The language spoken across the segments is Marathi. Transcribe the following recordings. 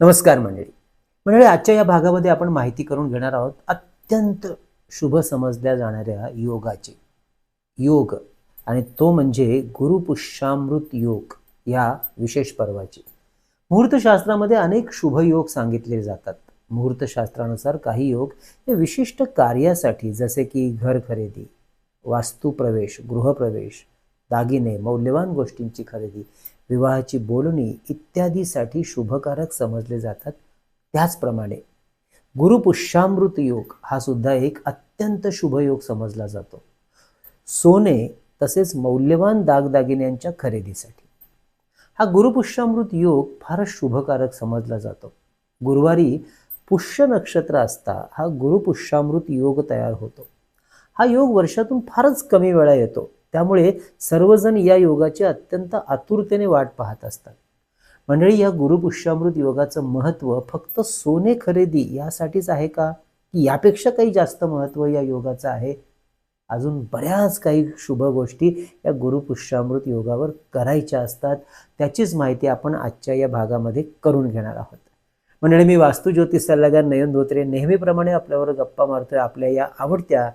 नमस्कार मंडळी. मंडळी आजच्या या भागामध्ये आपण माहिती करून घेणार आहोत अत्यंत शुभ समजल्या जाणाऱ्या योगाचे. योग आणि तो म्हणजे गुरुपुष्यामृत योग या विशेष पर्वाचे. मुहूर्तशास्त्रामध्ये अनेक शुभ योग सांगितले जातात. मुहूर्तशास्त्रानुसार काही योग हे विशिष्ट कार्यासाठी जसे की घर खरेदी वास्तुप्रवेश गृहप्रवेश दागिने मौल्यवान गोष्टींची खरेदी विवाहाची बोलणी इत्यादीसाठी शुभकारक समजले जातात. त्याचप्रमाणे गुरुपुष्यामृत योग हा सुद्धा एक अत्यंत शुभ योग समजला जातो. सोने तसेच मौल्यवान दागदागिन्यांच्या खरेदीसाठी. हा गुरुपुष्यामृत योग फारच शुभकारक समजला जातो. गुरुवारी पुष्य नक्षत्र असता हा गुरुपुष्यामृत योग तयार होतो. हा योग वर्षातून फारच कमी वेळा येतो. त्यामुळे सर्वजण या योगाची अत्यंत आतुरतेने वाट पाहत असतात. मंडळी या गुरुपुष्यामृत योगाचं महत्त्व फक्त सोने खरेदी यासाठीच आहे का? की यापेक्षा काही जास्त महत्त्व या योगाचं आहे? अजून बऱ्याच काही शुभ गोष्टी या गुरुपुष्यामृत योगावर करायच्या असतात. त्याचीच माहिती आपण आजच्या या भागामध्ये करून घेणार आहोत. मंडळी मी वास्तू ज्योतिष सल्लागार नयन धोत्रे नेहमीप्रमाणे आपल्यावर गप्पा मारतोय आपल्या या आवडत्या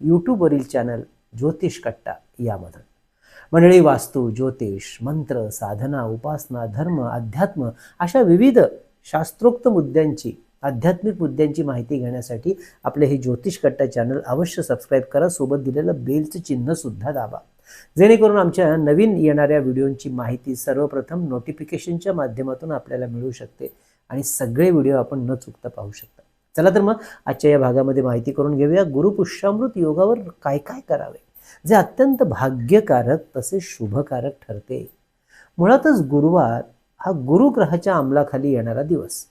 यूट्यूबवरील चॅनल ज्योतिष कट्टा यामधून मंडळी वास्तू ज्योतिष मंत्र साधना उपासना धर्म अध्यात्म अशा विविध शास्त्रोक्त मुद्द्यांची आध्यात्मिक मुद्द्यांची माहिती घेण्यासाठी आपले हे ज्योतिष कट्टा चॅनल अवश्य सबस्क्राईब करा. सोबत दिलेलं बेलचं चिन्हसुद्धा दाबा. जेणेकरून आमच्या नवीन येणाऱ्या व्हिडिओंची माहिती सर्वप्रथम नोटिफिकेशनच्या माध्यमातून आपल्याला मिळू शकते आणि सगळे व्हिडिओ आपण न चुकता पाहू शकता. चला तर मग आजच्या या भागामध्ये माहिती करून घेऊया. गुरुपुष्यामृत योगावर काय काय करावे? जे अत्यंत भाग्यकारक तसे शुभकारक ठरते. मुळातच गुरुवार हा गुरुग्रहाच्या अंमलाखाली येणारा दिवस.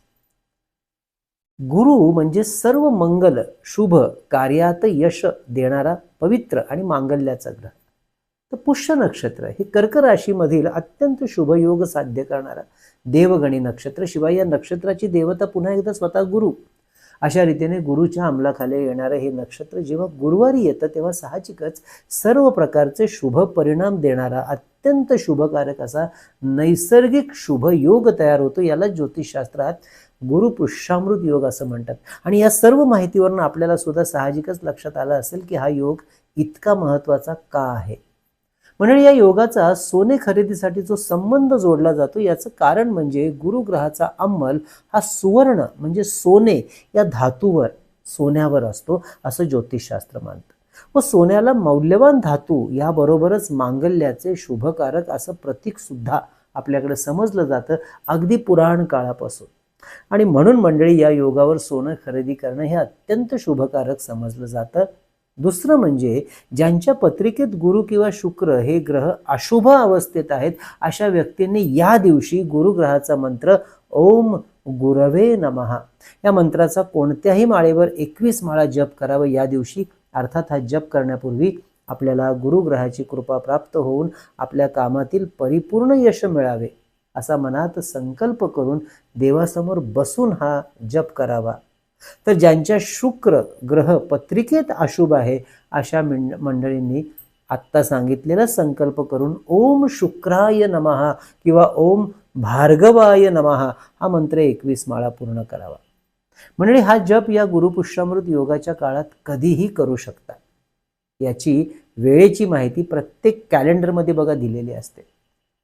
गुरु म्हणजे सर्व मंगल शुभ कार्यात यश देणारा पवित्र आणि मांगल्याचा ग्रह. तर पुष्य नक्षत्र हे कर्क राशीमधील अत्यंत शुभ योग साध्य करणारा देवगणी नक्षत्र. शिवाय या नक्षत्राची देवता पुन्हा एकदा स्वतः गुरु. अशा रीतीने गुरुच्या अंमलाखाली येणारं हे नक्षत्र जेव्हा गुरुवारी येतं तेव्हा साहजिकच सर्व प्रकारचे शुभ परिणाम देणारा अत्यंत शुभकारक असा नैसर्गिक शुभ योग तयार होतो. याला ज्योतिषशास्त्रात गुरुपुष्यामृत योग असं म्हणतात. आणि या सर्व माहितीवरून आपल्याला सुद्धा साहजिकच लक्षात आलं असेल की हा योग इतका महत्त्वाचा का आहे? म्हणजे या योगाचा सोने खरेदीसाठी जो संबंध जोडला जातो याचं कारण म्हणजे गुरुग्रहाचा अंमल हा सुवर्ण म्हणजे सोने या धातूवर सोन्यावर असतो असं ज्योतिषशास्त्र मानतं. व सोन्याला मौल्यवान धातू याबरोबरच मांगल्याचे शुभकारक असं प्रतीक सुद्धा आपल्याकडे समजलं जातं अगदी पुराण काळापासून. आणि म्हणून मंडळी या योगावर सोनं खरेदी करणं हे अत्यंत शुभकारक समजलं जातं. दुसरं म्हणजे ज्यांच्या पत्रिकेत गुरु किंवा शुक्र हे ग्रह अशुभ अवस्थेत आहेत अशा व्यक्तींनी या दिवशी गुरुग्रहाचा मंत्र ओम गुरवे नमहा या मंत्राचा कोणत्याही माळेवर एकवीस माळा जप करावं या दिवशी अर्थात हा जप करण्यापूर्वी आपल्याला गुरुग्रहाची कृपा प्राप्त होऊन आपल्या कामातील परिपूर्ण यश मिळावे असा मनात संकल्प करून देवासमोर बसून हा जप करावा. तर ज्यांच्या शुक्र ग्रह पत्रिकेत अशुभ आहे अशा मंड मंडळींनी आत्ता सांगितलेला संकल्प करून ओम शुक्राय नमहा किंवा ओम भार्गवाय नमहा हा मंत्र एकवीस माळा पूर्ण करावा. मंडळी हा जप या गुरुपुष्यामृत योगाच्या काळात कधीही करू शकता. याची वेळेची माहिती प्रत्येक कॅलेंडरमध्ये बघा दिलेली असते.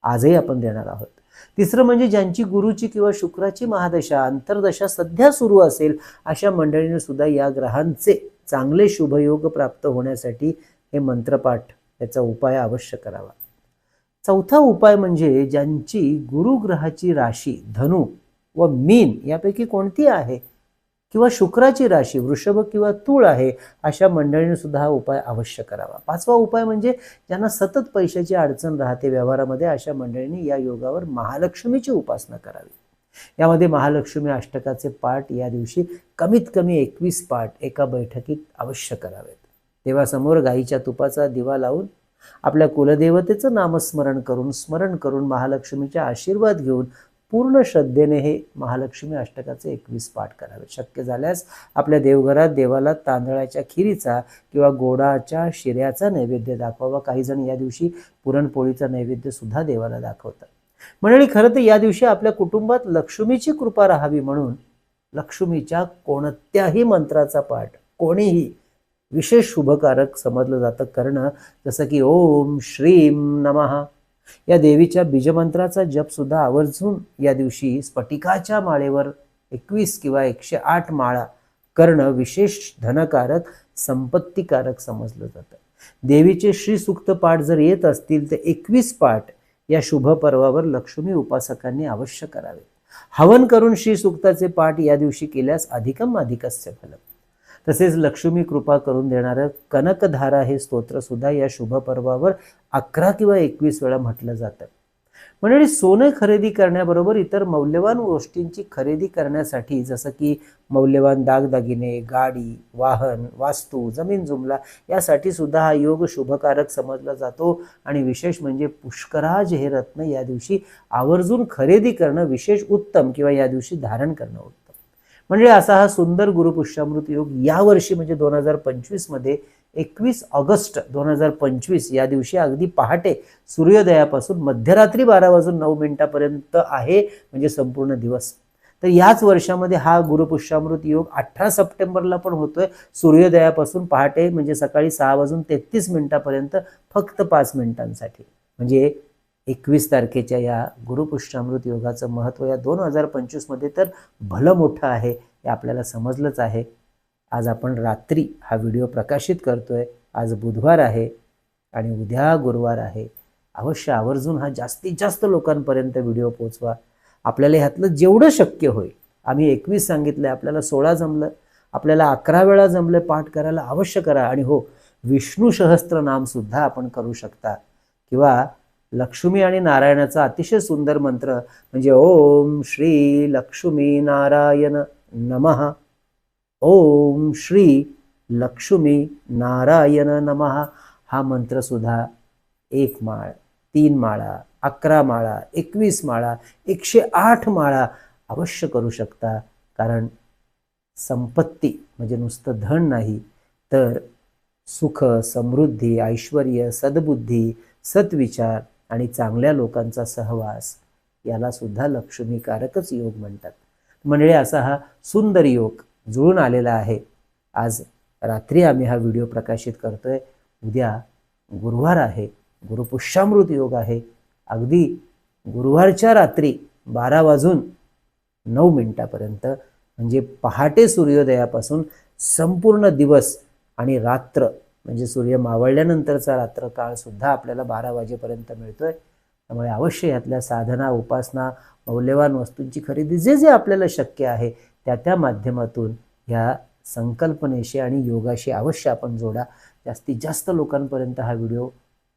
आजही आपण देणार आहोत. तिसरं म्हणजे ज्यांची गुरुची किंवा शुक्राची महादशा अंतर्दशा सध्या सुरू असेल अशा मंडळींनी सुद्धा या ग्रहांचे चांगले शुभयोग प्राप्त होण्यासाठी हे मंत्रपाठ याचा उपाय अवश्य करावा. चौथा उपाय म्हणजे ज्यांची गुरुग्रहाची राशी धनु व मीन यापैकी कोणती आहे? किंवा शुक्राची राशी वृषभ किंवा तूळ आहे अशा मंडळीने सुद्धा हा उपाय अवश्य करावा. पाचवा उपाय म्हणजे ज्यांना सतत पैशाची अडचण राहते व्यवहारामध्ये अशा मंडळींनी या योगावर महालक्ष्मीची उपासना करावी. यामध्ये महालक्ष्मी अष्टकाचे पाठ या दिवशी कमीत कमी एकवीस पाठ एका बैठकीत अवश्य करावेत. देवासमोर गाईच्या तुपाचा दिवा लावून आपल्या कुलदेवतेचं नामस्मरण करून स्मरण करून महालक्ष्मीचे आशीर्वाद घेऊन पूर्ण श्रद्धेने हे महालक्ष्मी अष्टकाचे एकवीस पाठ करावे. शक्य झाल्यास आपल्या देवघरात देवाला तांदळाच्या खिरीचा किंवा गोडाच्या शिऱ्याचा नैवेद्य दाखवावा. काही जण या दिवशी पुरणपोळीचा नैवेद्य सुद्धा देवाला दाखवतात. मंडळी खरं तर या दिवशी आपल्या कुटुंबात लक्ष्मीची कृपा राहावी म्हणून लक्ष्मीच्या कोणत्याही मंत्राचा पाठ कोणीही विशेष शुभकारक समजलं जातं करणं. जसं की ओम श्रीम नमः. या देवीच्या बीजमंत्राचा जप सुद्धा आवर्जून या दिवशी स्फटिकाच्या माळेवर एकवीस किंवा एकशे आठ माळा करणं विशेष धनकारक संपत्तीकारक समजलं जातं. देवीचे श्रीसुक्त पाठ जर येत असतील तर एकवीस पाठ या शुभ पर्वावर लक्ष्मी उपासकांनी अवश्य करावे हवन करून श्रीसुक्ताचे पाठ या दिवशी केल्यास अधिकम अधिकस्य फलम. तसेच लक्ष्मी कृपा करून देणारं कनकधारा हे स्तोत्रसुद्धा या शुभ पर्वावर अकरा किंवा एकवीस वेळा म्हटलं जातं. म्हणजे सोनं खरेदी करण्याबरोबर इतर मौल्यवान गोष्टींची खरेदी करण्यासाठी जसं की मौल्यवान दागदागिने गाडी वाहन वास्तू जमीन जुमला यासाठी सुद्धा हा योग शुभकारक समजला जातो. आणि विशेष म्हणजे पुष्कराज हे रत्न या दिवशी आवर्जून खरेदी करणं विशेष उत्तम किंवा या दिवशी धारण करणं होतं म्हणजे असा हा सुंदर गुरुपुष्यामृत योग यावर्षी म्हणजे दोन हजार पंचवीसमध्ये एकवीस ऑगस्ट दोन हजार पंचवीस या दिवशी अगदी पहाटे सूर्योदयापासून मध्यरात्री बारा वाजून नऊ मिनिटापर्यंत आहे म्हणजे संपूर्ण दिवस. तर याच वर्षामध्ये हा गुरुपुष्यामृत योग अठरा सप्टेंबरला पण होतोय. सूर्योदयापासून पहाटे म्हणजे सकाळी सहा वाजून तेहतीस मिनिटापर्यंत फक्त पाच मिनिटांसाठी. म्हणजे एकवीस तारखेच्या या गुरुपुष्टामृत योगाचं महत्त्व या दोन हजार पंचवीसमध्ये तर भलं मोठं आहे हे आपल्याला समजलंच आहे. आज आपण रात्री हा व्हिडिओ प्रकाशित करतो आहे आज बुधवार आहे आणि उद्या गुरुवार आहे. अवश्य आवर्जून हा जास्तीत जास्त लोकांपर्यंत व्हिडिओ पोचवा. आपल्याला ह्यातलं जेवढं शक्य होईल आम्ही एकवीस सांगितलं आपल्याला सोळा जमलं आपल्याला अकरा वेळा जमलं पाठ करायला अवश्य करा. आणि हो विष्णू सहस्त्र नामसुद्धा आपण करू शकता. किंवा लक्ष्मी आणि नारायणाचा अतिशय सुंदर मंत्र म्हणजे ओम श्री लक्ष्मी नारायण नमः. ओम श्री लक्ष्मी नारायण नमः. हा मंत्रसुद्धा एक माळ तीन माळा अकरा माळा एकवीस माळा एकशे आठ माळा अवश्य करू शकता. कारण संपत्ती म्हणजे नुसतं धन नाही तर सुख समृद्धी ऐश्वर सद्बुद्धी सत्विचार आणि चांगल्या लोकांचा सहवास याला सुद्धा लक्ष्मीकारकच योग म्हणतात. म्हणजे असा हा सुंदर योग जुळून आलेला आहे. आज रात्री आम्ही हा व्हिडिओ प्रकाशित करतोय. उद्या गुरुवार आहे. गुरुपुष्यामृत योग आहे. अगदी गुरुवारच्या रात्री बारा वाजून नऊ मिनिटापर्यंत म्हणजे पहाटे सूर्योदयापासून संपूर्ण दिवस आणि रात्र म्हणजे सूर्य मावळल्यानंतरचा रात्र सुद्धा आपल्याला बारा वाजेपर्यंत मिळतो आहे त्यामुळे अवश्य यातल्या साधना उपासना मौल्यवान वस्तूंची खरेदी जे जे आपल्याला शक्य आहे त्या त्या माध्यमातून ह्या संकल्पनेशी आणि योगाशी अवश्य आपण जोडा. जास्तीत जास्त लोकांपर्यंत हा व्हिडिओ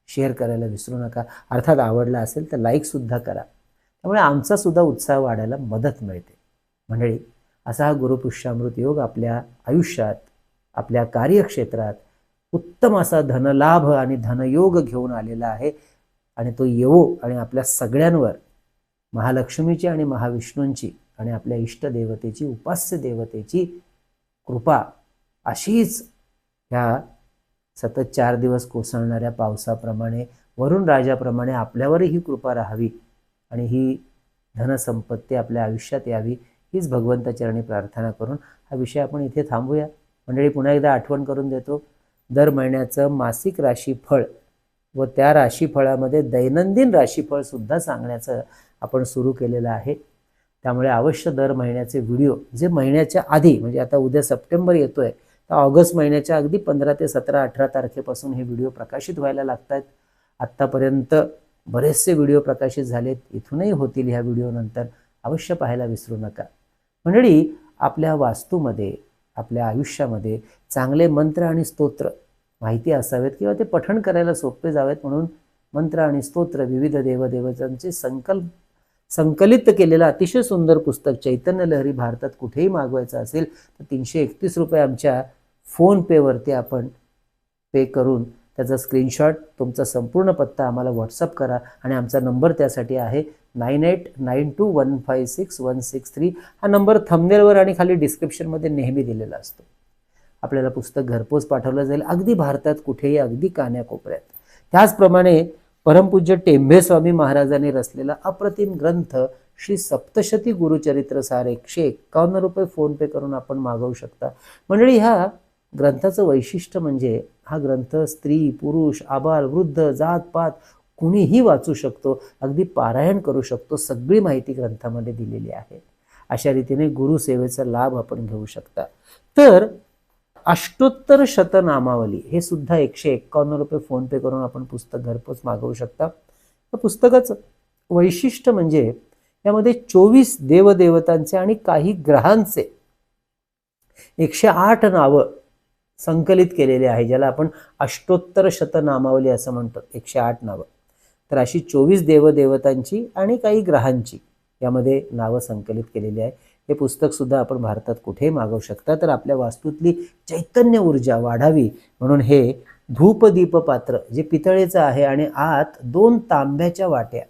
शेअर करायला विसरू नका. अर्थात आवडला असेल तर लाईकसुद्धा करा. त्यामुळे आमचासुद्धा उत्साह वाढायला मदत मिळते. मंडळी असा हा गुरुपुष्यामृत योग आपल्या आयुष्यात आपल्या कार्यक्षेत्रात उत्तम असा धनलाभ आणि धनयोग घेऊन आलेला आहे. आणि तो येवो आणि आपल्या सगळ्यांवर महालक्ष्मीची आणि महाविष्णूंची आणि आपल्या इष्टदेवतेची उपास्य देवतेची कृपा अशीच ह्या सतत चार दिवस कोसळणाऱ्या पावसाप्रमाणे वरुण राजाप्रमाणे आपल्यावरही ही कृपा राहावी आणि ही धनसंपत्ती आपल्या आयुष्यात यावी हीच भगवंताचरणी प्रार्थना करून हा विषय आपण इथे थांबूया. मंडळी पुन्हा एकदा आठवण करून देतो. दर महिन्याचं मासिक राशीफळ व त्या राशीफळामध्ये दैनंदिन राशीफळसुद्धा सांगण्याचं आपण सुरू केलेलं आहे. त्यामुळे अवश्य दर महिन्याचे व्हिडिओ जे महिन्याच्या आधी म्हणजे आता उद्या सप्टेंबर येतो आहे तर ऑगस्ट महिन्याच्या अगदी पंधरा ते सतरा अठरा तारखेपासून हे व्हिडिओ प्रकाशित व्हायला लागत आहेत आत्तापर्यंत बरेचसे व्हिडिओ प्रकाशित झालेत. इथूनही होतील ह्या व्हिडिओनंतर. अवश्य पाहायला विसरू नका. मंडळी आपल्या वास्तूमध्ये आपल्या आयुष्यामध्ये चांगले मंत्र आणि स्तोत्र माहिती असावेत किंवा ते पठण करायला सोपे जावेत म्हणून मंत्र आणि स्तोत्र विविध देवदेवतांचे संकल्प संकलित केलेलं अतिशय सुंदर पुस्तक चैतन्य लहरी भारतात कुठेही मागवायचं असेल तर तीनशे एकतीस रुपये आमच्या फोनपेवरती आपण पे करून त्याचा स्क्रीनशॉट तुमचा संपूर्ण पत्ता आम्हाला व्हॉट्सअप करा आणि आमचा नंबर त्यासाठी आहे. Nine eight nine two one five six one six three हा नंबर थंबनेलवर आणि खाली डिस्क्रिप्शनमध्ये नेहमी दिलेला असतो. आपल्याला पुस्तक घरपोच पाठवलं जाईल. अगदी भारतात कुठेही अगदी कान्याकोपऱ्यात त्याचप्रमाणे परमपूज्य टेंभे स्वामी महाराजांनी रचलेला अप्रतिम ग्रंथ श्री सप्तशती गुरुचरित्र सार एकशे एक्कावन्न रुपये फोन पे करून आपण मागवू शकता. मंडळी ह्या ग्रंथाचं वैशिष्ट्य म्हणजे हा ग्रंथ स्त्री पुरुष आबाल वृद्ध जात पात कुणीही वाचू शकतो अगदी पारायण करू शकतो सगळी माहिती ग्रंथामध्ये दिलेली आहे. अशा रीतीने गुरुसेवेचा लाभ आपण घेऊ शकता. तर अष्टोत्तर शतनामावली हे सुद्धा एकशे एक्कावन्न रुपये फोन पे करून आपण पुस्तक घरपोच मागवू शकता. तर पुस्तकाचं वैशिष्ट्य म्हणजे यामध्ये चोवीस देवदेवतांचे आणि काही ग्रहांचे एकशे आठ नावं संकलित केलेले आहे ज्याला आपण अष्टोत्तर शतनामावली असं म्हणतो. एकशे आठ नावं. तर अशी चोवीस देवदेवतांची आणि काही ग्रहांची यामध्ये नावं संकलित केलेली आहे. हे पुस्तकसुद्धा आपण भारतात कुठेही मागवू शकता. तर आपल्या वास्तूतली चैतन्य ऊर्जा वाढावी म्हणून हे धूपदीप पात्र जे पितळेचं आहे आणि आत दोन तांब्याच्या वाट्या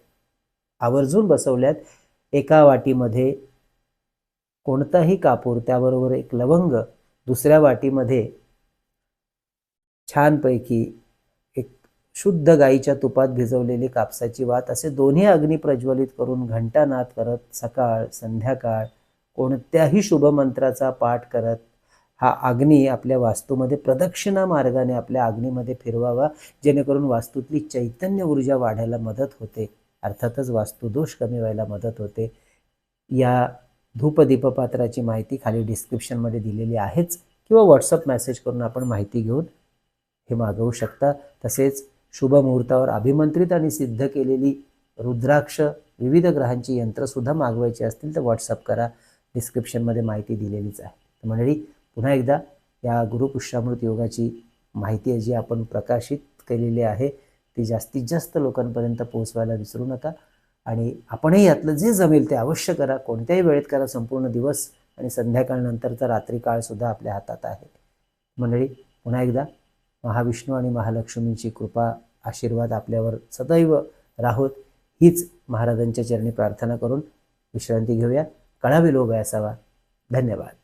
आवर्जून बसवल्यात एका वाटीमध्ये कोणताही कापूर त्याबरोबर एक लवंग दुसऱ्या वाटीमध्ये छानपैकी शुद्ध गाईच्या तुपात भिजवलेली कापसाची वात असे दोन्ही अग्नी प्रज्वलित करून घंटानाद करत सकाळ संध्याकाळ कोणत्याही शुभमंत्राचा पाठ करत हा अग्नी आपल्या वास्तूमध्ये प्रदक्षिणा मार्गाने आपल्या अग्नीमध्ये फिरवावा जेणेकरून वास्तूतली चैतन्य ऊर्जा वाढायला मदत होते. अर्थातच वास्तुदोष कमी व्हायला मदत होते. या धूपदीपपात्राची माहिती खाली डिस्क्रिप्शनमध्ये दिलेली आहेच. किंवा व्हॉट्सअप मेसेज करून आपण माहिती घेऊन हे मागवू शकता. तसेच शुभ मुहूर्तावर अभिमंत्रित आणि सिद्ध केलेली रुद्राक्ष विविध ग्रहांची यंत्रसुद्धा मागवायची असतील तर व्हॉट्सअप करा. डिस्क्रिप्शनमध्ये माहिती दिलेलीच आहे. तर मंडळी पुन्हा एकदा या गुरुपुष्यामृत योगाची माहिती जी आपण प्रकाशित केलेली आहे ती जास्तीत जास्त लोकांपर्यंत पोहोचवायला विसरू नका. आणि आपणही यातलं जे जमेल ते अवश्य करा. कोणत्याही वेळेत करा. संपूर्ण दिवस आणि संध्याकाळनंतरचा रात्री काळसुद्धा आपल्या हातात आहे. मंडळी पुन्हा एकदा महाविष्णू आणि महालक्ष्मीची कृपा आशीर्वाद आपल्यावर सदैव राहोत. हीच महाराजांच्या चरणी प्रार्थना करून विश्रांती घेऊया. कळावी लोभ असावा. धन्यवाद.